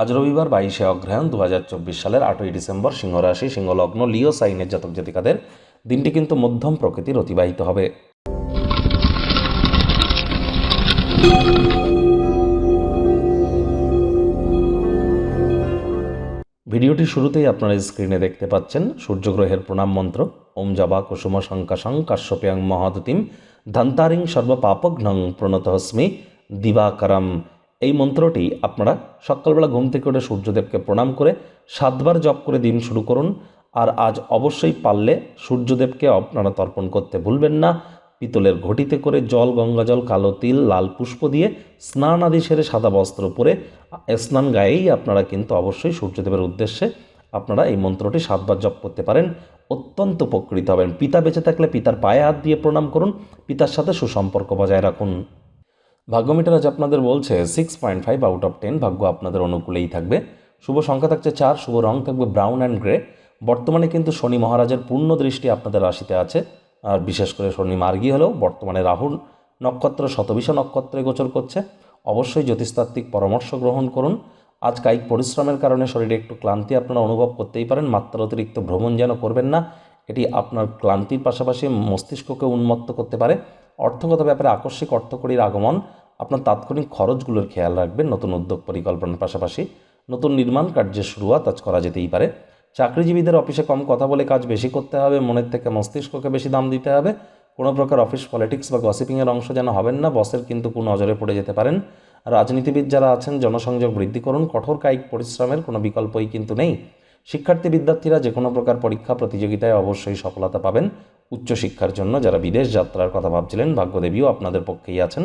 আজ রবিবার বাইশে অগ্রহায়ণ দুহাজার চব্বিশ সালের আটই ডিসেম্বর সিংহরাশি, সিংহলগ্ন, লিও, সাইনের জাতক জাতিকাদের দিনটি কিন্তু মধ্যম প্রকৃতির অতিবাহিত হবে। ভিডিওটি শুরুতেই আপনারা স্ক্রিনে দেখতে পাচ্ছেন সূর্যগ্রহের প্রণাম মন্ত্র। ওম জবা কুসুম শঙ্কাশং কাশ্যপ্যাং মহাদতিম ধন্তারিং সর্বপাপঘ্নং প্রণতহস্মি দিবাকরম। এই মন্ত্রটি আপনারা সকালবেলা ঘুম থেকে উঠে সূর্যদেবকে প্রণাম করে সাতবার জপ করে দিন শুরু করুন। আর আজ অবশ্যই পারলে সূর্যদেবকে আপনারা তর্পণ করতে ভুলবেন না। পিতলের ঘটিতে করে জল, গঙ্গাজল, কালো তিল, লাল পুষ্প দিয়ে স্নান আদি সেরে সাদা বস্ত্র পরে স্নান গায়েই আপনারা কিন্তু অবশ্যই সূর্যদেবের উদ্দেশ্যে আপনারা এই মন্ত্রটি সাতবার জপ করতে পারেন। অত্যন্ত উপকৃত হবেন। পিতা বেঁচে থাকলে পিতার পায়ে হাত দিয়ে প্রণাম করুন। পিতার সাথে সুসম্পর্ক বজায় রাখুন। ভাগ্যমিটার আজ আপনাদের বলছে six point five out of ten ভাগ্য আপনাদের অনুকূলেই থাকবে। শুভ সংখ্যা থাকছে চার, শুভ রং থাকবে ব্রাউন অ্যান্ড গ্রে বর্তমানে কিন্তু শনি মহারাজের পূর্ণ দৃষ্টি আপনাদের রাশিতে আছে। আর বিশেষ করে শনি মার্গী হলেও বর্তমানে রাহুল নক্ষত্র শতবিশ নক্ষত্রে গোচর করছে। অবশ্যই জ্যোতিষতাত্ত্বিক পরামর্শ গ্রহণ করুন। আজ কায়িক পরিশ্রমের কারণে শরীরে একটু ক্লান্তি আপনারা অনুভব করতেই পারেন। মাত্রা অতিরিক্ত ভ্রমণ যেন করবেন না, এটি আপনার ক্লান্তির পাশাপাশি মস্তিষ্ককে উন্মত্ত করতে পারে। অর্থগত ব্যাপারে আকস্মিক অর্থকরীর আগমন আপনার তাৎক্ষণিক খরচগুলোর খেয়াল রাখবেন, নতুন উদ্যোগ পরিকল্পনার পাশাপাশি নতুন নির্মাণ কার্যের শুরুয়াত আজ করা যেতেই পারে। চাকরিজীবীদের অফিসে কম কথা বলে কাজ বেশি করতে হবে, মনের থেকে মস্তিষ্ককে বেশি দাম দিতে হবে। কোনো প্রকার অফিস পলিটিক্স বা গসিপিংয়ের অংশ যেন হবেন না, বসের কিন্তু কোনো নজরে পড়ে যেতে পারেন। রাজনীতিবিদ যারা আছেন, জনসংযোগ বৃদ্ধি করুন, কঠোর কায়িক পরিশ্রমের কোনো বিকল্পই কিন্তু নেই। শিক্ষার্থী বিদ্যার্থীরা যে কোনো প্রকার পরীক্ষা প্রতিযোগিতায় অবশ্যই সফলতা পাবেন। উচ্চশিক্ষার জন্য যারা বিদেশ যাত্রার কথা ভাবছিলেন, ভাগ্যদেবীও আপনাদের পক্ষেই আছেন।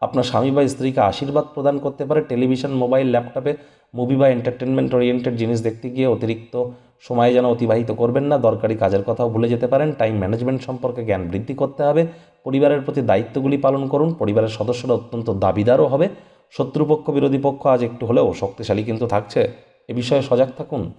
আপনার স্বামী বা স্ত্রীকে আশীর্বাদ প্রদান করতে পারে টেলিভিশন, মোবাইল, ল্যাপটপে, মুভি বা এন্টারটেনমেন্ট ওরিয়েন্টেড জিনিস দেখতে গিয়ে অতিরিক্ত সময় যেন অতিবাহিত করবেন না। দরকারি কাজের কথাও ভুলে যেতে পারেন। টাইম ম্যানেজমেন্ট সম্পর্কে জ্ঞান বৃদ্ধি করতে হবে। পরিবারের প্রতি দায়িত্বগুলি পালন করুন। পরিবারের সদস্যরা অত্যন্ত দাবিদারও হবে। শত্রুপক্ষ, বিরোধী পক্ষ আজ একটু হলেও শক্তিশালী কিন্তু থাকছে। এ বিষয়ে সজাগ থাকুন।